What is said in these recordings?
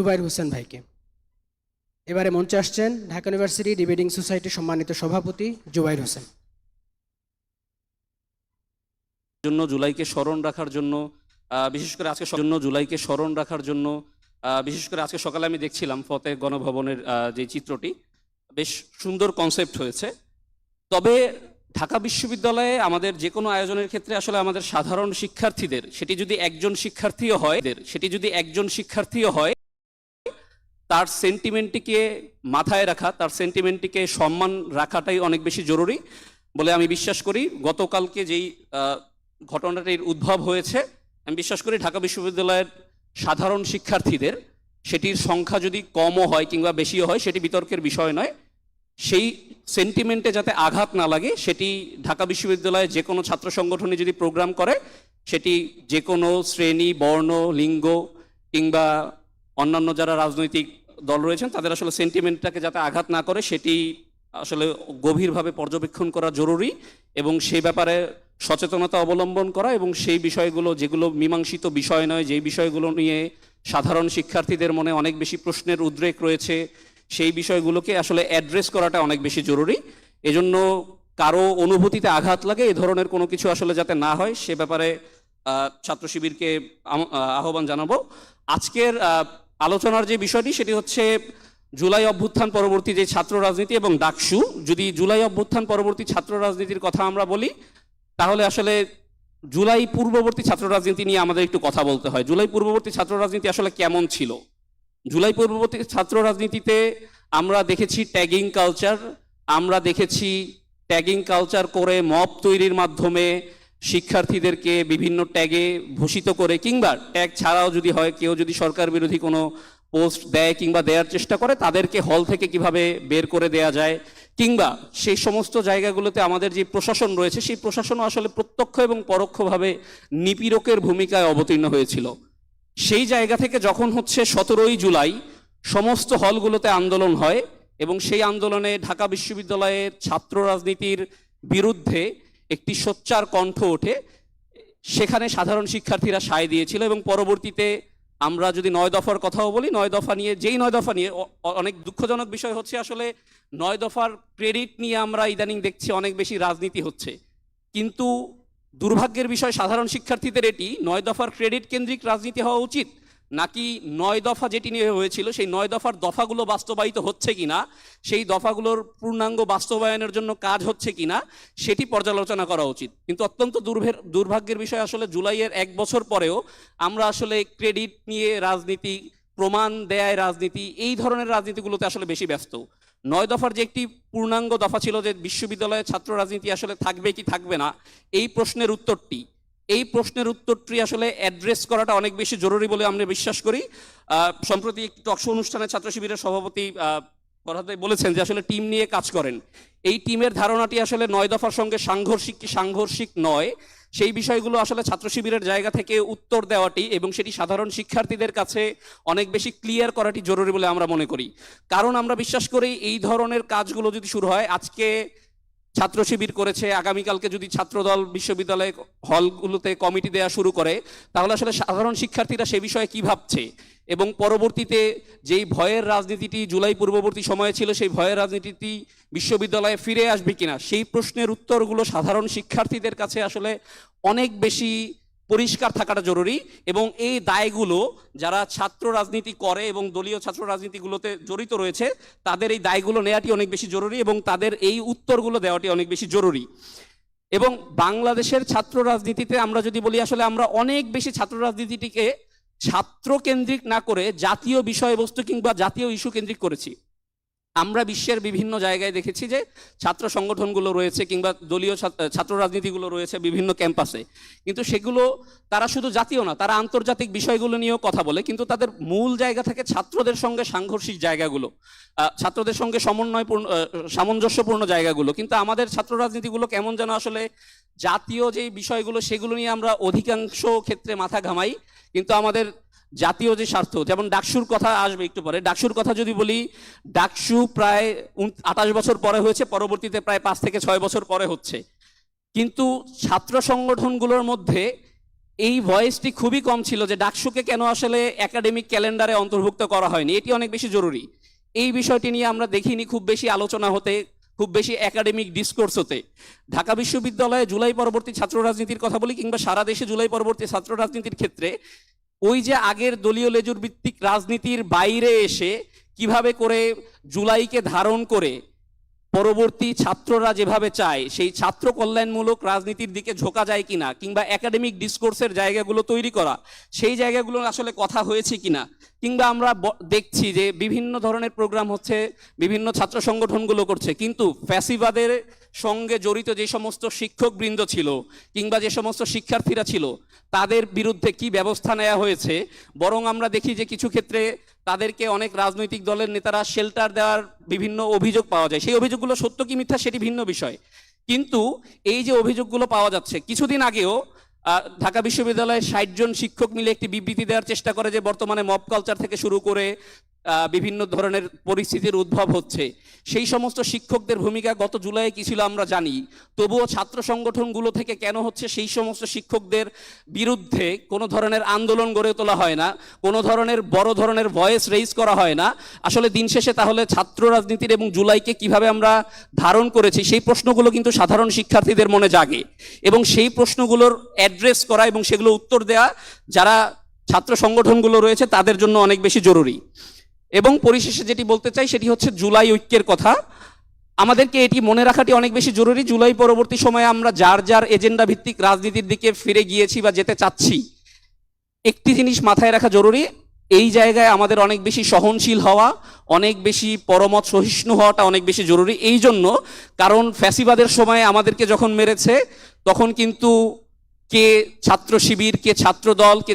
জুবাইর হোসেন ভাইকে। এবারে মঞ্চে আসছেন ঢাকা ইউনিভার্সিটি ডিবেটিং সোসাইটির সম্মানিত সভাপতি জুবাইর হোসেন। জন্য জুলাইকে স্মরণ রাখার জন্য বিশেষ করে আজকে জন্য জুলাইকে স্মরণ রাখার জন্য বিশেষ করে আজকে সকালে আমি দেখছিলাম ফতে গণভবনের যে চিত্রটি, বেশ সুন্দর কনসেপ্ট হয়েছে। তবে ঢাকা বিশ্ববিদ্যালয়ে আমাদের যে কোনো আয়োজনের ক্ষেত্রে আসলে আমাদের সাধারণ শিক্ষার্থীদের, সেটি যদি একজন শিক্ষার্থীও হয়, সেটি যদি একজন শিক্ষার্থীও হয় তার সেন্টিমেন্টটিকে মাথায় রাখা, তার সেন্টিমেন্টটিকে সম্মান রাখাটাই অনেক বেশি জরুরি বলে আমি বিশ্বাস করি। গতকালকে যেই ঘটনাটির উদ্ভব হয়েছে, আমি বিশ্বাস করি ঢাকা বিশ্ববিদ্যালয়ের সাধারণ শিক্ষার্থীদের সেটির সংখ্যা যদি কমও হয় কিংবা বেশিও হয়, সেটি বিতর্কের বিষয় নয়। সেই সেন্টিমেন্টে যাতে আঘাত না লাগে, সেটি ঢাকা বিশ্ববিদ্যালয়ে যে কোনো ছাত্র সংগঠনে যদি প্রোগ্রাম করে, সেটি যে কোনো শ্রেণি, বর্ণ, লিঙ্গ কিংবা অন্যান্য যারা রাজনৈতিক দল রয়েছেন, তাদের আসলে সেন্টিমেন্টটাকে যাতে আঘাত না করে, সেটি আসলে গভীরভাবে পর্যবেক্ষণ করা জরুরি এবং সেই ব্যাপারে সচেতনতা অবলম্বন করা এবং সেই বিষয়গুলো, যেগুলো মীমাংসিত বিষয় নয়, যেই বিষয়গুলো নিয়ে সাধারণ শিক্ষার্থীদের মনে অনেক বেশি প্রশ্নের উদ্রেক রয়েছে, সেই বিষয়গুলোকে আসলে অ্যাড্রেস করাটা অনেক বেশি জরুরি। এজন্য কারও অনুভূতিতে আঘাত লাগে, এ ধরনের কোনো কিছু আসলে যাতে না হয়, সে ব্যাপারে ছাত্র শিবিরকে আহ্বান জানাব। আজকের আলোচনার যে বিষয়টি, সেটি হচ্ছে জুলাই অভ্যুত্থান পরবর্তী যে ছাত্র রাজনীতি এবং ডাকসু। যদি জুলাই অভ্যুত্থান পরবর্তী ছাত্র রাজনীতির কথা আমরা বলি, তাহলে আসলে জুলাই পূর্ববর্তী ছাত্র রাজনীতি নিয়ে আমাদের একটু কথা বলতে হয়। জুলাই পূর্ববর্তী ছাত্র রাজনীতি আসলে কেমন ছিল? জুলাই পূর্ববর্তী ছাত্র রাজনীতিতে আমরা দেখেছি ট্যাগিং কালচার, আমরা দেখেছি ট্যাগিং কালচার করে মব তৈরির মাধ্যমে শিক্ষার্থীদেরকে বিভিন্ন ট্যাগে ভূষিত করে কিংবা ট্যাগ ছাড়াও যদি হয়, কেউ যদি সরকার বিরোধী কোনো পোস্ট দেয় কিংবা দেওয়ার চেষ্টা করে, তাদেরকে হল থেকে কীভাবে বের করে দেয়া যায় কিংবা সেই সমস্ত জায়গাগুলোতে আমাদের যে প্রশাসন রয়েছে, সেই প্রশাসনও আসলে প্রত্যক্ষ এবং পরোক্ষভাবে নিপীড়কের ভূমিকায় অবতীর্ণ হয়েছিল। সেই জায়গা থেকে যখন হচ্ছে সতেরোই জুলাই সমস্ত হলগুলোতে আন্দোলন হয় এবং সেই আন্দোলনে ঢাকা বিশ্ববিদ্যালয়ের ছাত্র রাজনীতির বিরুদ্ধে একটি সোচ্চার কণ্ঠ ওঠে। সেখানে সাধারণ শিক্ষার্থীরা সায় দিয়েছিল এবং পরবর্তীতে আমরা যদি নয় দফার কথাও বলি, নয় দফা নিয়ে, যেই নয় দফা নিয়ে অনেক দুঃখজনক বিষয় হচ্ছে আসলে নয় দফার ক্রেডিট নিয়ে আমরা ইদানিং দেখছি অনেক বেশি রাজনীতি হচ্ছে। কিন্তু দুর্ভাগ্যের বিষয়, সাধারণ শিক্ষার্থীদের এটি, নয় দফার ক্রেডিট কেন্দ্রিক রাজনীতি হওয়া উচিত। নাকি নয় দফা যেটি নিয়ে হয়েছিল, সেই নয় দফার দফাগুলো বাস্তবায়িত হচ্ছে কিনা, সেই দফাগুলোর পূর্ণাঙ্গ বাস্তবায়নের জন্য কাজ হচ্ছে কিনা, সেটি পর্যালোচনা করা উচিত। কিন্তু অত্যন্ত দুর্ভের, দুর্ভাগ্যের বিষয় আসলে জুলাইয়ের এক বছর পরেও আমরা আসলে ক্রেডিট নিয়ে রাজনীতি, প্রমাণ দেয় রাজনীতি, এই ধরনের রাজনীতিগুলোতে আসলে বেশি ব্যস্ত। নয় দফার যে একটি পূর্ণাঙ্গ দফা ছিল যে বিশ্ববিদ্যালয়ে ছাত্র রাজনীতি আসলে থাকবে কি থাকবে না, এই প্রশ্নের উত্তরটি এই প্রশ্নের উত্তরটি আসলে অ্যাড্রেস করাটা অনেক বেশি জরুরি বলে আমরা বিশ্বাস করি। সম্প্রতি একটি টকশো অনুষ্ঠানে ছাত্র শিবিরের সভাপতি ভাই বলেছেন যে আসলে টিম নিয়ে কাজ করেন। এই টিমের ধারণাটি আসলে নয় দফার সঙ্গে সাংঘর্ষিক কি সাংঘর্ষিক নয়। সেই বিষয়গুলো আসলে ছাত্র শিবিরের জায়গা থেকে উত্তর দেওয়াটি এবং সেটি সাধারণ শিক্ষার্থীদের কাছে অনেক বেশি ক্লিয়ার করাটি জরুরি বলে আমরা মনে করি। কারণ আমরা বিশ্বাস করি এই ধরনের কাজগুলো যদি শুরু হয়, আজকে ছাত্র শিবির করেছে। আগামীকালকে যদি ছাত্রদল বিশ্ববিদ্যালয়ে হলগুলোতে কমিটি দেওয়া শুরু করে, তাহলে আসলে সাধারণ শিক্ষার্থীরা সে বিষয়ে কি ভাবছে? এবং পরবর্তীতে যেই ভয়ের রাজনীতিটি জুলাই পূর্ববর্তী সময়ে ছিল, সেই ভয়ের রাজনীতিটি বিশ্ববিদ্যালয়ে ফিরে আসবে কিনা, সেই প্রশ্নের উত্তরগুলো সাধারণ শিক্ষার্থীদের কাছে আসলে অনেক বেশি পরিষ্কার থাকাটা জরুরি এবং এই দায়গুলো যারা ছাত্র রাজনীতি করে এবং দলীয় ছাত্র রাজনীতিগুলোতে জড়িত রয়েছে, তাদের এই দায়গুলো নেওয়াটি অনেক বেশি জরুরি এবং তাদের এই উত্তরগুলো দেওয়াটি অনেক বেশি জরুরি। এবং বাংলাদেশের ছাত্র রাজনীতিতে আমরা যদি বলি, আসলে আমরা অনেক বেশি ছাত্র রাজনীতিটিকে ছাত্র কেন্দ্রিক না করে জাতীয় বিষয়বস্তু কিংবা জাতীয় ইস্যু কেন্দ্রিক করেছি। আমরা বিশ্বের বিভিন্ন জায়গায় দেখেছি যে ছাত্র সংগঠনগুলো রয়েছে কিংবা দলীয় ছাত্র- রাজনীতিগুলো রয়েছে বিভিন্ন ক্যাম্পাসে। কিন্তু সেগুলো, তারা শুধু জাতীয় না, তারা আন্তর্জাতিক বিষয়গুলো নিয়েও কথা বলে, কিন্তু তাদের মূল জায়গা থাকে ছাত্রদের সঙ্গে সাংঘর্ষিক জায়গাগুলো ছাত্রদের সঙ্গে সমন্বয়পূর্ণ সামঞ্জস্যপূর্ণ জায়গাগুলো। কিন্তু আমাদের ছাত্র রাজনীতিগুলো কেমন যেন আসলে জাতীয় যে বিষয়গুলো, সেগুলো নিয়ে আমরা অধিকাংশ ক্ষেত্রে মাথা ঘামাই, কিন্তু আমাদের জাতীয় যে স্বার্থ, যেমন ডাকসুর কথা আসবে একটু পরে, ডাকসুর কথা যদি বলি, ডাকসু প্রায় আঠাশ বছর পরে হয়েছে, পরবর্তীতে প্রায় পাঁচ থেকে ছয় বছর পরে হচ্ছে। কিন্তু ছাত্র সংগঠনগুলোর মধ্যে এই ভয়েসটি খুবই কম ছিল যে ডাকসুকে কেন আসলে একাডেমিক ক্যালেন্ডারে অন্তর্ভুক্ত করা হয়নি। এটি অনেক বেশি জরুরি। এই বিষয়টি নিয়ে আমরা দেখিনি খুব বেশি আলোচনা হতে, খুব বেশি একাডেমিক ডিসকোর্স হতে। ঢাকা বিশ্ববিদ্যালয়ে জুলাই পরবর্তী ছাত্র রাজনীতির কথা বলি কিংবা সারা দেশে জুলাই পরবর্তী ছাত্র রাজনীতির ক্ষেত্রে ওই যে আগের দলীয় লেজুর ভিত্তিক রাজনীতির বাইরে এসে কীভাবে করে জুলাইকে ধারণ করে পরবর্তী ছাত্ররা যেভাবে চায়, সেই ছাত্র কল্যাণমূলক রাজনীতির দিকে ঝোঁকা যায় কিনা, কিংবা একাডেমিক ডিসকোর্সের জায়গাগুলো তৈরি করা, সেই জায়গাগুলো আসলে কথা হয়েছে কিনা, কিংবা আমরা দেখছি যে বিভিন্ন ধরনের প্রোগ্রাম হচ্ছে, বিভিন্ন ছাত্র সংগঠনগুলো করছে, কিন্তু ফ্যাসিবাদের সঙ্গে জড়িত যে সমস্ত শিক্ষকবৃন্দ ছিল কিংবা যে সমস্ত শিক্ষার্থীরা ছিল, তাদের বিরুদ্ধে কি ব্যবস্থা নেওয়া হয়েছে? বরং আমরা দেখি যে কিছু ক্ষেত্রে তাদেরকে অনেক রাজনৈতিক দলের নেতারা শেল্টার দেওয়ার বিভিন্ন অভিযোগ পাওয়া যায়। সেই অভিযোগগুলো সত্য কি মিথ্যা সেটি ভিন্ন বিষয়। কিন্তু এই যে অভিযোগগুলো পাওয়া যাচ্ছে, কিছুদিন আগেও ঢাকা বিশ্ববিদ্যালয়ের ষাট জন শিক্ষক মিলে একটি বিবৃতি দেওয়ার চেষ্টা করে যে বর্তমানে মব কালচার থেকে শুরু করে বিভিন্ন ধরনের পরিস্থিতির উদ্ভব হচ্ছে। সেই সমস্ত শিক্ষকদের ভূমিকা গত জুলাইয়ে কি ছিল আমরা জানি। তবুও ছাত্র সংগঠনগুলো থেকে কেন হচ্ছে সেই সমস্ত শিক্ষকদের বিরুদ্ধে কোনো ধরনের আন্দোলন গড়ে তোলা হয় না, কোনো ধরনের বড় ধরনের ভয়েস রেইজ করা হয় না? আসলে দিন শেষে তাহলে ছাত্র রাজনীতির এবং জুলাইকে কীভাবে আমরা ধারণ করেছি, সেই প্রশ্নগুলো কিন্তু সাধারণ শিক্ষার্থীদের মনে জাগে। এবং সেই প্রশ্নগুলোর অ্যাড্রেস করা এবং সেগুলো উত্তর দেয়া, যারা ছাত্র সংগঠনগুলো রয়েছে, তাদের জন্য অনেক বেশি জরুরি। এবং পরিশেষে যেটি বলতে চাই সেটি হচ্ছে জুলাই ঐক্যের কথা। আমাদেরকে এটি মনে রাখাটি অনেক বেশি জরুরি। জুলাই পরবর্তী সময়ে আমরা যার যার এজেন্ডা ভিত্তিক রাজনীতির দিকে ফিরে গিয়েছি বা যেতে চাচ্ছি, একটি জিনিস মাথায় রাখা জরুরি। এই জায়গায় আমাদের অনেক বেশি সহনশীল হওয়া, অনেক বেশি পরমত সহিষ্ণু হওয়াটা অনেক বেশি জরুরি। এই জন্য কারণ ফ্যাসিবাদের সময় আমাদেরকে যখন মেরেছে, তখন কিন্তু কে ছাত্র শিবির, কে ছাত্র দল, কে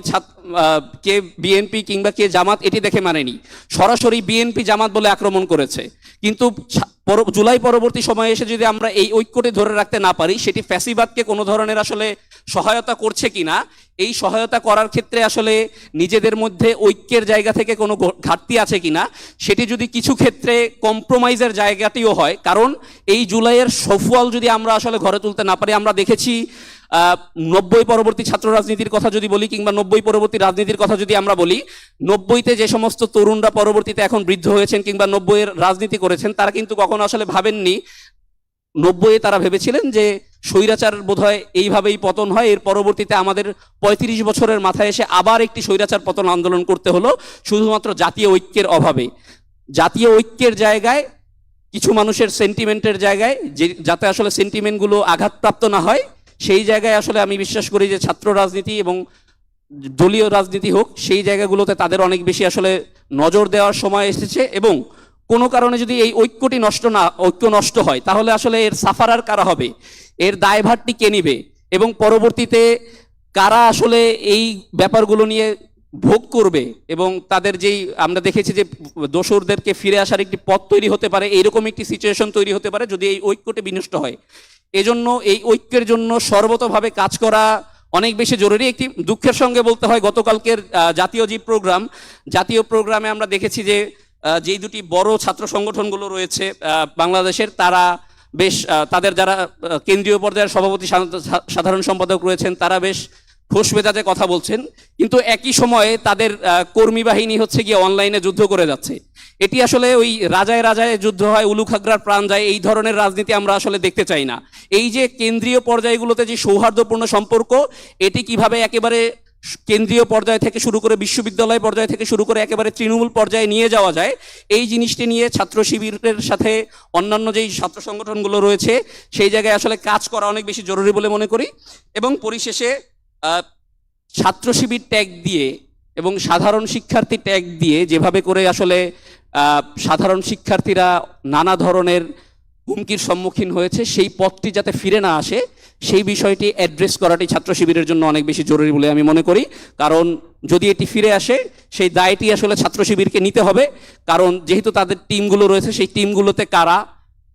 কে বিএনপি কিংবা কে জামাত, এটি দেখে মানেনি। সরাসরি বিএনপি জামাত বলে আক্রমণ করেছে। কিন্তু জুলাই পরবর্তী সময়ে এসে যদি আমরা এই ঐক্যটি ধরে রাখতে না পারি, সেটি ফ্যাসিবাদকে কোনো ধরনের আসলে সহায়তা করছে কিনা, এই সহায়তা করার ক্ষেত্রে আসলে নিজেদের মধ্যে ঐক্যের জায়গা থেকে কোনো ঘাটতি আছে কিনা, সেটি যদি কিছু ক্ষেত্রে কম্প্রোমাইজের জায়গাটিও হয়, কারণ এই জুলাইয়ের সফল যদি আমরা আসলে ঘরে তুলতে না পারি, আমরা দেখেছি নব্বই পরবর্তী ছাত্র রাজনীতির কথা যদি বলি কিংবা নব্বই পরবর্তী রাজনীতির কথা যদি আমরা বলি, নব্বইতে যে সমস্ত তরুণরা পরবর্তীতে এখন বৃদ্ধ হয়েছেন কিংবা নব্বইয়ের রাজনীতি করেছেন, তারা কিন্তু কখনো আসলে ভাবেননি। নব্বইয়ে তারা ভেবেছিলেন যে স্বৈরাচার বোধহয় এইভাবেই পতন হয়। এর পরবর্তীতে আমাদের পঁয়ত্রিশ বছরের মাথায় এসে আবার একটি স্বৈরাচার পতন আন্দোলন করতে হলো, শুধুমাত্র জাতীয় ঐক্যের অভাবে। জাতীয় ঐক্যের জায়গায়, কিছু মানুষের সেন্টিমেন্টের জায়গায়, যে যাতে আসলে সেন্টিমেন্টগুলো আঘাতপ্রাপ্ত না হয় সেই জায়গায় আসলে আমি বিশ্বাস করি যে ছাত্র রাজনীতি এবং দলীয় রাজনীতি হোক, সেই জায়গাগুলোতে তাদের অনেক বেশি আসলে নজর দেওয়ার সময় এসেছে এবং কোনো কারণে যদি এই ঐক্যটি নষ্ট না, ঐক্য নষ্ট হয়, তাহলে আসলে এর সাফারার কারা হবে? এর দায়ভারটি কে নিবে? এবং পরবর্তীতে কারা আসলে এই ব্যাপারগুলো নিয়ে ভোগ করবে? এবং তাদের যেই, আমরা দেখেছি যে দোসরদেরকে ফিরে আসার একটি পথ তৈরি হতে পারে, এইরকম একটি সিচুয়েশন তৈরি হতে পারে, যদি এই ঐক্যটি বিনষ্ট হয়। এজন্য, এই ঐক্যের জন্য সর্বতভাবে কাজ করা অনেক বেশি জরুরি। একটি দুঃখের সঙ্গে বলতে হয়, গতকালকের জাতীয় যে প্রোগ্রাম, জাতীয় প্রোগ্রামে আমরা দেখেছি যে যেই দুটি বড় ছাত্র সংগঠনগুলো রয়েছে বাংলাদেশের, তারা বেশ তাদের যারা কেন্দ্রীয় পর্যায়ের সভাপতি, সাধারণ সম্পাদক রয়েছেন, তারা বেশ খোশ মেজাজে কথা বলছেন, কিন্তু একই সময়ে তাদের কর্মী বাহিনী হচ্ছে গিয়ে অনলাইনে যুদ্ধ করে যাচ্ছে। এটি আসলে ওই রাজায় রাজায় যুদ্ধ হয় উলুখাগড়ার প্রাণ যায়, এই ধরনের রাজনীতি আমরা আসলে দেখতে চাই না। এই যে কেন্দ্রীয় পর্যায়গুলোতে যে সৌহার্দ্যপূর্ণ সম্পর্ক, এটি কীভাবে একেবারে কেন্দ্রীয় পর্যায় থেকে শুরু করে বিশ্ববিদ্যালয় পর্যায় থেকে শুরু করে একেবারে তৃণমূল পর্যায়ে নিয়ে যাওয়া যায়, এই জিনিসটি নিয়ে ছাত্র শিবিরের সাথে অন্যান্য যেই ছাত্র সংগঠনগুলো রয়েছে, সেই জায়গায় আসলে কাজ করা অনেক বেশি জরুরি বলে মনে করি। এবং পরিশেষে ছাত্র শিবির ট্যাগ দিয়ে এবং সাধারণ শিক্ষার্থী ট্যাগ দিয়ে যেভাবে করে আসলে সাধারণ শিক্ষার্থীরা নানা ধরনের হুমকির সম্মুখীন হয়েছে, সেই পথটি যাতে ফিরে না আসে, সেই বিষয়টি অ্যাড্রেস করাটি ছাত্র শিবিরের জন্য অনেক বেশি জরুরি বলে আমি মনে করি। কারণ যদি এটি ফিরে আসে, সেই দায়টি আসলে ছাত্র শিবিরকে নিতে হবে। কারণ যেহেতু তাদের টিমগুলো রয়েছে, সেই টিমগুলোতে কারা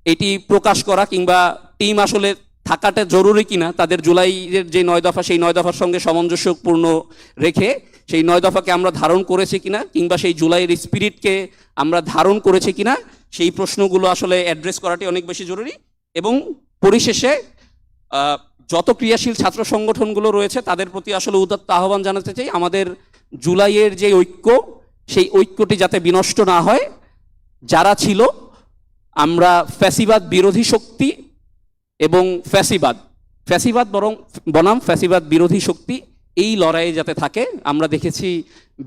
এটি প্রকাশ করা কিংবা টিম আসলে থাকাটা জরুরি কিনা, তাদের জুলাইয়ের যে নয় দফা, সেই নয় দফার সঙ্গে সামঞ্জস্যপূর্ণ রেখে সেই নয় দফাকে আমরা ধারণ করেছি কিনা কিংবা সেই জুলাইয়ের স্পিরিটকে আমরা ধারণ করেছি কিনা, সেই প্রশ্নগুলো আসলে অ্যাড্রেস করাটি অনেক বেশি জরুরি। এবং পরিশেষে যত ক্রিয়াশীল ছাত্র সংগঠনগুলো রয়েছে, তাদের প্রতি আসলে উদাত্ত আহ্বান জানাতে চাই। আমাদের জুলাইয়ের যে ঐক্য, সেই ঐক্যটি যাতে বিনষ্ট না হয়। যারা ছিল, আমরা ফ্যাসিবাদ বিরোধী শক্তি এবং ফ্যাসিবাদ। ফ্যাসিবাদ বরং, বনাম ফ্যাসিবাদ বিরোধী শক্তি এই লড়াইয়ে যাতে থাকে, আমরা দেখেছি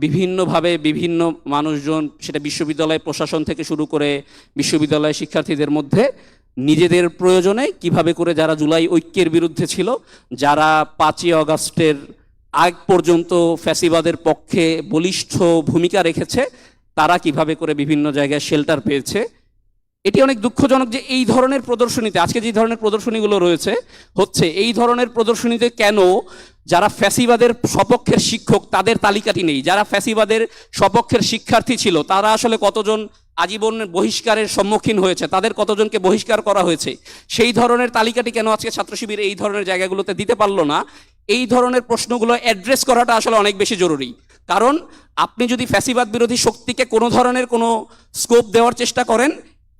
বিভিন্নভাবে বিভিন্ন মানুষজন সেটা বিশ্ববিদ্যালয় প্রশাসন থেকে শুরু করে বিশ্ববিদ্যালয় শিক্ষার্থীদের মধ্যে নিজেদের প্রয়োজনে কীভাবে করে যারা জুলাই ঐক্যের বিরুদ্ধে ছিল, যারা পাঁচই অগাস্টের আগ পর্যন্ত ফ্যাসিবাদের পক্ষে বলিষ্ঠ ভূমিকা রেখেছে, তারা কীভাবে করে বিভিন্ন জায়গায় শেল্টার পেয়েছে এটি অনেক দুঃখজনক যে এই ধরনের প্রদর্শনীতে, আজকে যে ধরনের প্রদর্শনীগুলো রয়েছে, হচ্ছে এই ধরনের প্রদর্শনীতে কেন যারা ফ্যাসিবাদের সপক্ষের শিক্ষক তাদের তালিকাটি নেই? যারা ফ্যাসিবাদের সপক্ষের শিক্ষার্থী ছিল, তারা আসলে কতজন আজীবন বহিষ্কারের সম্মুখীন হয়েছে? তাদের কতজনকে বহিষ্কার করা হয়েছে? সেই ধরনের তালিকাটি কেন আজকে ছাত্র শিবির এই ধরনের জায়গাগুলোতে দিতে পারল না? এই ধরনের প্রশ্নগুলো অ্যাড্রেস করাটা আসলে অনেক বেশি জরুরি। কারণ আপনি যদি ফ্যাসিবাদ বিরোধী শক্তিকে কোনো ধরনের কোনো স্কোপ দেওয়ার চেষ্টা করেন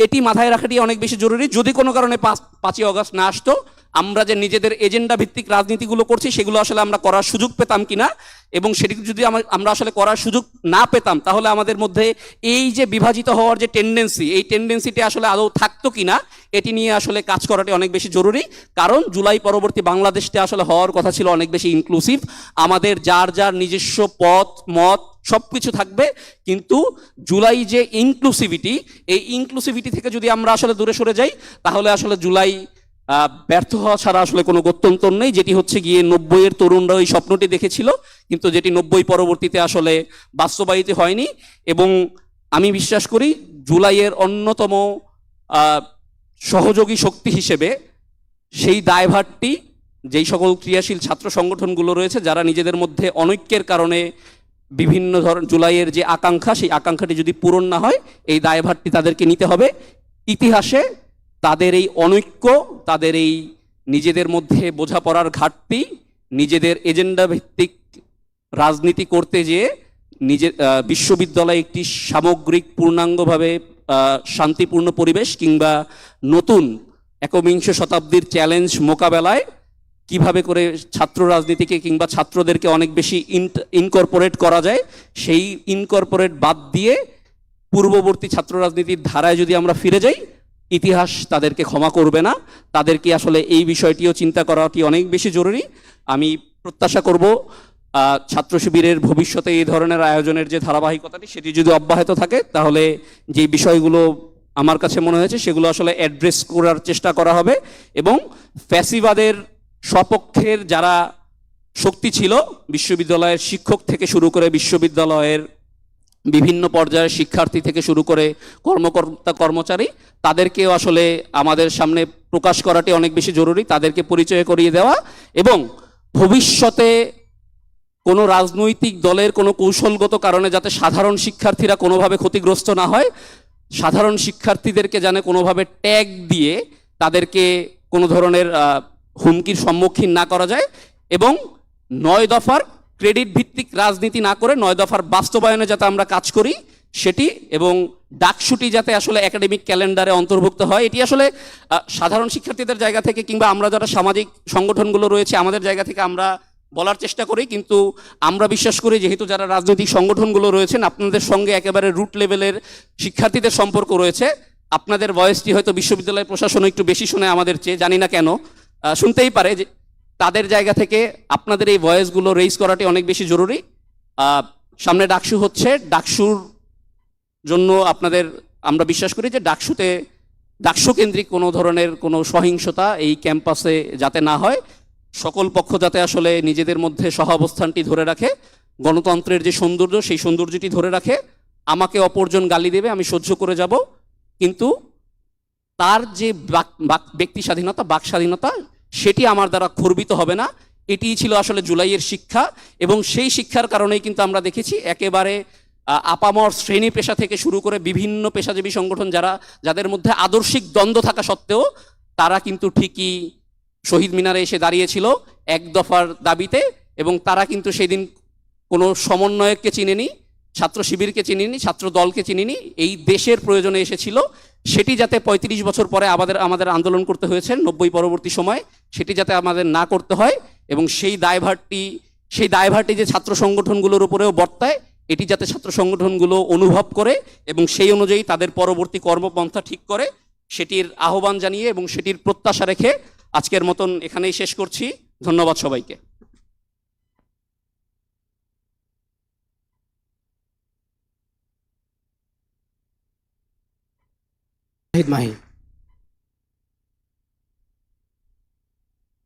এটি মাথায় রাখাটি অনেক বেশি জরুরি। যদি কোনো কারণে পাঁচ পাঁচই অগাস্ট না আসতো আমরা যে নিজেদের এজেন্ডা ভিত্তিক রাজনীতিগুলো করছি, সেগুলো আসলে আমরা করার সুযোগ পেতাম কিনা? এবং সেটি যদি আমা- আমরা আসলে করার সুযোগ না পেতাম, তাহলে আমাদের মধ্যে এই যে বিভাজিত হওয়ার যে টেন্ডেন্সি এই টেন্ডেন্সিটি আসলে আদৌ থাকতো কিনা, এটি নিয়ে আসলে কাজ করাটি অনেক বেশি জরুরি। কারণ জুলাই পরবর্তী বাংলাদেশটা আসলে হওয়ার কথা ছিল অনেক বেশি ইনক্লুসিভ আমাদের যার যার নিজস্ব পথ, মত সব কিছু থাকবে। কিন্তু জুলাই যে ইনক্লুসিভিটি এই ইনক্লুসিভিটি থেকে যদি আমরা আসলে দূরে সরে যাই, তাহলে আসলে জুলাই ব্যর্থ হওয়া ছাড়া আসলে কোনো গত্যন্তর নেই। যেটি হচ্ছে গিয়ে নব্বইয়ের তরুণরা ওই স্বপ্নটি দেখেছিল, কিন্তু যেটি নব্বই পরবর্তীতে আসলে বাস্তবায়িত হয়নি এবং আমি বিশ্বাস করি জুলাইয়ের অন্যতম সহযোগী শক্তি হিসেবে সেই দায়ভারটি, যেই সকল ক্রিয়াশীল ছাত্র সংগঠনগুলো রয়েছে, যারা নিজেদের মধ্যে অনৈক্যের কারণে বিভিন্ন ধরন জুলাইয়ের যে আকাঙ্ক্ষা, সেই আকাঙ্ক্ষাটি যদি পূরণ না হয়, এই দায়ভারটি তাদেরকে নিতে হবে। ইতিহাসে তাদের এই অনৈক্য তাদের এই নিজেদের মধ্যে বোঝাপড়ার ঘাটতি নিজেদের এজেন্ডা ভিত্তিক রাজনীতি করতে যেয়ে আহ, বিশ্ববিদ্যালয় একটি সামগ্রিক পূর্ণাঙ্গভাবে শান্তিপূর্ণ পরিবেশ কিংবা নতুন একবিংশ শতাব্দীর চ্যালেঞ্জ মোকাবেলায় কীভাবে করে ছাত্র রাজনীতিকে কিংবা ছাত্রদেরকে অনেক বেশি ইনকর্পোরেট করা যায় সেই ইনকর্পোরেট বাদ দিয়ে পূর্ববর্তী ছাত্র রাজনীতির ধারায় যদি আমরা ফিরে যাই ইতিহাস তাদেরকে ক্ষমা করবে না। তাদেরকে আসলে এই বিষয়টিও চিন্তা করাটি অনেক বেশি জরুরি। আমি প্রত্যাশা করব ছাত্র শিবিরের ভবিষ্যতে এই ধরনের আয়োজনের যে ধারাবাহিকতাটি সেটি যদি অব্যাহত থাকে, তাহলে যে বিষয়গুলো আমার কাছে মনে হয়েছে সেগুলো আসলে অ্যাড্রেস করার চেষ্টা করা হবে এবং ফ্যাসিবাদের স্বপক্ষের যারা শক্তি ছিল, বিশ্ববিদ্যালয়ের শিক্ষক থেকে শুরু করে বিশ্ববিদ্যালয়ের বিভিন্ন পর্যায়ের শিক্ষার্থী থেকে শুরু করে কর্মকর্তা, কর্মচারী, তাদেরকেও আসলে আমাদের সামনে প্রকাশ করাটি অনেক বেশি জরুরি, তাদেরকে পরিচয় করিয়ে দেওয়া এবং ভবিষ্যতে কোনো রাজনৈতিক দলের কোনো কৌশলগত কারণে যাতে সাধারণ শিক্ষার্থীরা কোনোভাবে ক্ষতিগ্রস্ত না হয়, সাধারণ শিক্ষার্থীদেরকে যেন কোনোভাবে ট্যাগ দিয়ে তাদেরকে কোনো ধরনের হুমকির সম্মুখীন না করা যায় এবং নয় দফার ক্রেডিট ভিত্তিক রাজনীতি না করে নয় দফার বাস্তবায়নে যাতে আমরা কাজ করি, সেটি এবং ডাকসুটি যাতে আসলে একাডেমিক ক্যালেন্ডারে অন্তর্ভুক্ত হয়, এটি আসলে সাধারণ শিক্ষার্থীদের জায়গা থেকে কিংবা আমরা যারা সামাজিক সংগঠনগুলো রয়েছে, আমাদের জায়গা থেকে আমরা বলার চেষ্টা করি। কিন্তু আমরা বিশ্বাস করি, যেহেতু যারা রাজনৈতিক সংগঠনগুলো রয়েছেন, আপনাদের সঙ্গে একেবারে রুট লেভেলের শিক্ষার্থীদের সম্পর্ক রয়েছে। আপনাদের ভয়েসটি হয়তো বিশ্ববিদ্যালয় প্রশাসন একটু বেশি শোনে আমাদের চেয়ে, জানি না কেন। শুনতেই পারে যে তাদের জায়গা থেকে আপনাদের এই ভয়েসগুলো রেইজ করাটি অনেক বেশি জরুরি। সামনে ডাকসু হচ্ছে। ডাকসুর জন্য আপনাদের আমরা বিশ্বাস করি যে ডাকসুতে, ডাকসু কেন্দ্রিক কোনো ধরনের কোনো সহিংসতা এই ক্যাম্পাসে যাতে না হয়। সকল পক্ষ যাতে আসলে নিজেদের মধ্যে সহাবস্থানটি ধরে রাখে। গণতন্ত্রের যে সৌন্দর্য, সেই সৌন্দর্যটি ধরে রাখে। আমাকে অপরজন গালি দেবে, আমি সহ্য করে যাব। কিন্তু তার যে ব্যক্তি স্বাধীনতা, বাক স্বাধীনতা সেটি আমার দ্বারা খর্বিত হবে না। এটিই ছিল আসলে জুলাইয়ের শিক্ষা এবং সেই শিক্ষার কারণেই কিন্তু আমরা দেখেছি একেবারে আপামর শ্রেণি পেশা থেকে শুরু করে বিভিন্ন পেশাজীবী সংগঠন যারা, যাদের মধ্যে আদর্শিক দ্বন্দ্ব থাকা সত্ত্বেও তারা কিন্তু ঠিকই শহীদ মিনারে এসে দাঁড়িয়েছিল এক দফার দাবিতে এবং তারা কিন্তু সেদিন কোনো সমন্বয়ককে চিনেনি, ছাত্র শিবিরকে চিনিনি, ছাত্র দলকে চিনিনি, এই দেশের প্রয়োজনে এসেছিল। সেটি যাতে পঁয়ত্রিশ বছর পরে আমাদের আমাদের আন্দোলন করতে হয়েছে নব্বই পরবর্তী সময়। সেটি যাতে আমাদের না করতে হয় এবং সেই দায়ভারটি সেই দায়ভারটি যে ছাত্র সংগঠনগুলোর উপরেও বর্তায়, এটি যাতে ছাত্র সংগঠনগুলো অনুভব করে এবং সেই অনুযায়ী তাদের পরবর্তী কর্মপন্থা ঠিক করে, সেটির আহ্বান জানিয়ে এবং সেটির প্রত্যাশা রেখে আজকের মতন এখানেই শেষ করছি। ধন্যবাদ সবাইকে। মাহি